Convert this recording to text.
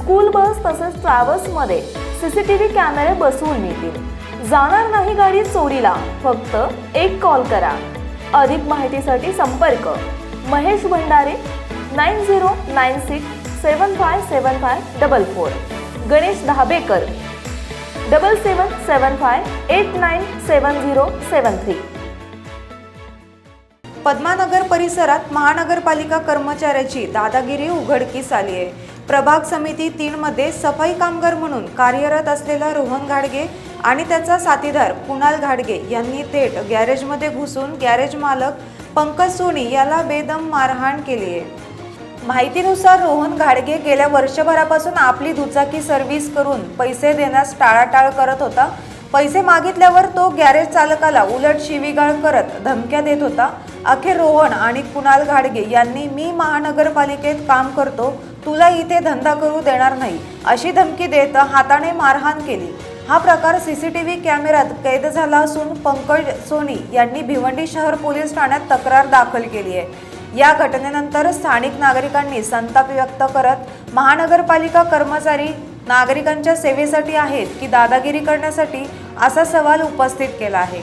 School bus तसेच ट्रॅव्हल्समध्ये CCTV कॅमेरे बसवून मिळतील जाणार नाही गाडी चोरीला फक्त एक कॉल करा. अधिक माहितीसाठी संपर्क. Mahesh Bhandare nine zero nine six seven five seven five double four. Ganesh Dhabekar double seven seven five eight nine seven zero seven three. Padmanagar परिसरात महानगरपालिका कर्मचाऱ्याची दादागिरी उघडकीस आली आहे प्रभाग समिती तीनमध्ये सफाई कामगार म्हणून कार्यरत असलेला रोहन घाडगे आणि त्याचा साथीदार कुणाल घाडगे यांनी थेट गॅरेजमध्ये घुसून गॅरेज मालक पंकज सोनी याला बेदम मारहाण केली आहे. माहितीनुसार रोहन घाडगे गेल्या वर्षभरापासून आपली दुचाकी सर्व्हिस करून पैसे देण्यास टाळाटाळ करत होता. पैसे मागितल्यावर तो गॅरेज चालकाला उलट शिवीगाळ करत धमक्या देत होता. अखेर रोहन आणि कुणाल घाडगे यांनी मी महानगरपालिकेत काम करतो तुला इथे धंदा करू देणार नाही अशी धमकी देत हाताने मारहाण केली. हा प्रकार सी सी टी व्ही कॅमेऱ्यात कैद झाला असून पंकज सोनी यांनी भिवंडी शहर पोलीस ठाण्यात तक्रार दाखल केली आहे. या घटनेनंतर स्थानिक नागरिकांनी संताप व्यक्त करत महानगरपालिका कर्मचारी नागरिकांच्या सेवेसाठी आहेत की दादागिरी करण्यासाठी असा सवाल उपस्थित केला आहे.